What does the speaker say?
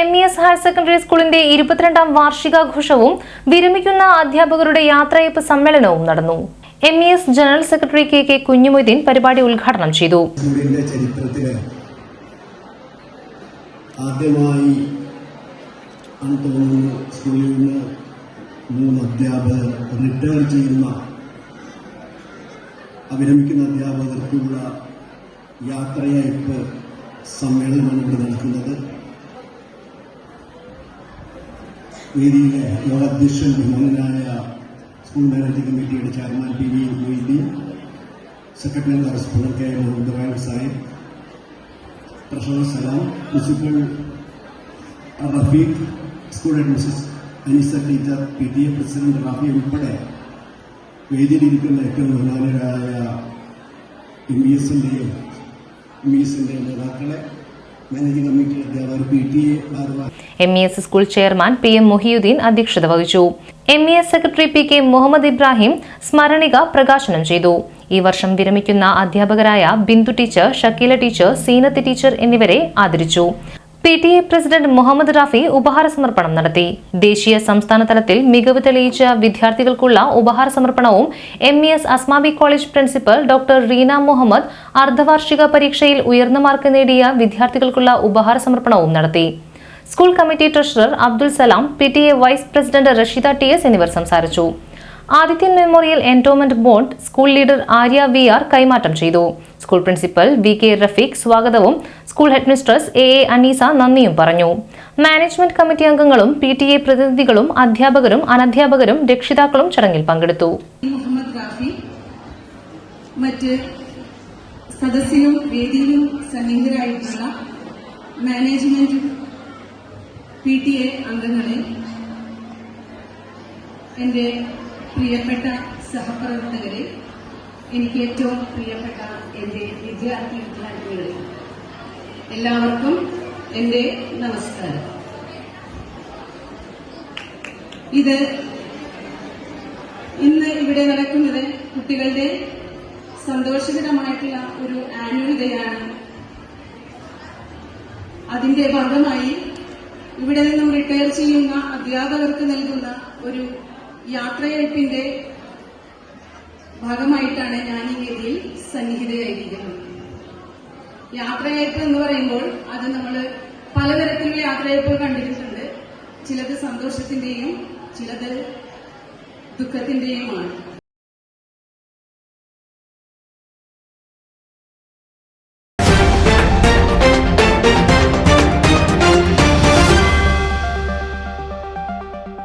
M E S higher secondary സ്കൂളിന്റെ ഇരുപത്തിരണ്ടാം വാർഷികാഘോഷവും വിരമിക്കുന്ന അധ്യാപകരുടെ യാത്രയപ്പ് സമ്മേളനവും നടന്നു. M E S general secretary K K Kunhumoideen പരിപാടി ഉദ്ഘാടനം ചെയ്തു. ആദ്യമായി മൂന്ന് അധ്യാപകർ റിട്ടയർ ചെയ്യുന്ന അവിരമിക്കുന്ന അധ്യാപകർക്കുള്ള യാത്രയയപ്പ് സമ്മേളനമാണ് ഇവിടെ നടക്കുന്നത്. വേദിയിലെ യോഗാധ്യക്ഷൻ ബഹുമാനായ സ്കൂൾ മാനേജിംഗ് കമ്മിറ്റിയുടെ chairman P V Moideen secretary correspondent K Muhammad Rai Sahib treasurer Salam principal Rafeeq school administration Anisa teacher P T A president Rafi ഉൾപ്പെടെ വേദിയിലിരിക്കുന്ന ഏറ്റവും ബഹുമാനരായ എം ബി എസിന്റെയും എസിന്റെ നേതാക്കളെ മാനേജിംഗ് കമ്മിറ്റി അധ്യാപകർ P T A M E S school chairman P M Muhiyuddeen അധ്യക്ഷത വഹിച്ചു. M E S secretary P K Muhammad Ibrahim സ്മരണിക പ്രകാശനം ചെയ്തു. ഈ വർഷം വിരമിക്കുന്ന അധ്യാപകരായ Bindu teacher Shakeela teacher Seenath teacher എന്നിവരെ ആദരിച്ചു. P T A president Muhammad Rafi ഉപഹാര സമർപ്പണം നടത്തി. ദേശീയ സംസ്ഥാന തലത്തിൽ മികവ് തെളിയിച്ച വിദ്യാർത്ഥികൾക്കുള്ള ഉപഹാര സമർപ്പണവും M E S Asmabi college principal doctor Reena Muhammad അർദ്ധവാർഷിക പരീക്ഷയിൽ ഉയർന്ന മാർക്ക് നേടിയ വിദ്യാർത്ഥികൾക്കുള്ള ഉപഹാര സമർപ്പണവും നടത്തി. School committee treasurer Abdul Salam P T A vice president Rasheeda T S എന്നിവർ സംസാരിച്ചു. Adithyan memorial endowment bond school leader Arya V R കൈമാറ്റം ചെയ്തു. School principal V K Rafeeq സ്വാഗതവും school headmistress A A Aneesa നന്ദിയും പറഞ്ഞു. Management committee അംഗങ്ങളും P T A പ്രതിനിധികളും അധ്യാപകരും അനധ്യാപകരും രക്ഷിതാക്കളും ചടങ്ങിൽ പങ്കെടുത്തു. മറ്റ് വേദിയിലും സന്നിഹിതരായിട്ടുള്ള മാനേജ്മെന്റ് അംഗങ്ങളെ എന്റെ പ്രിയപ്പെട്ട സഹപ്രവർത്തകരെ എനിക്ക് ഏറ്റവും പ്രിയപ്പെട്ട എന്റെ വിദ്യാർത്ഥി വിദ്യാർത്ഥികളെ എല്ലാവർക്കും എന്റെ നമസ്കാരം. ഇത് ഇന്ന് ഇവിടെ നടക്കുന്നത് കുട്ടികളുടെ സന്തോഷകരമായിട്ടുള്ള ഒരു ആനുവൽ ഡേ ആണ്. അതിന്റെ ഭാഗമായി ഇവിടെ നിന്നും റിട്ടയർ ചെയ്യുന്ന അധ്യാപകർക്ക് നൽകുന്ന ഒരു യാത്രയയപ്പിന്റെ ഭാഗമായിട്ടാണ് ഞാൻ ഈ വേദിയിൽ സന്നിഹിതയായിരിക്കുന്നത്. യാത്രയയപ്പ് എന്ന് പറയുമ്പോൾ അത് നമ്മൾ പലതരത്തിലുള്ള യാത്രയപ്പ് കണ്ടിട്ടുണ്ട്. ചിലത് സന്തോഷത്തിന്റെയും ചിലത് ദുഃഖത്തിന്റെയുമാണ്.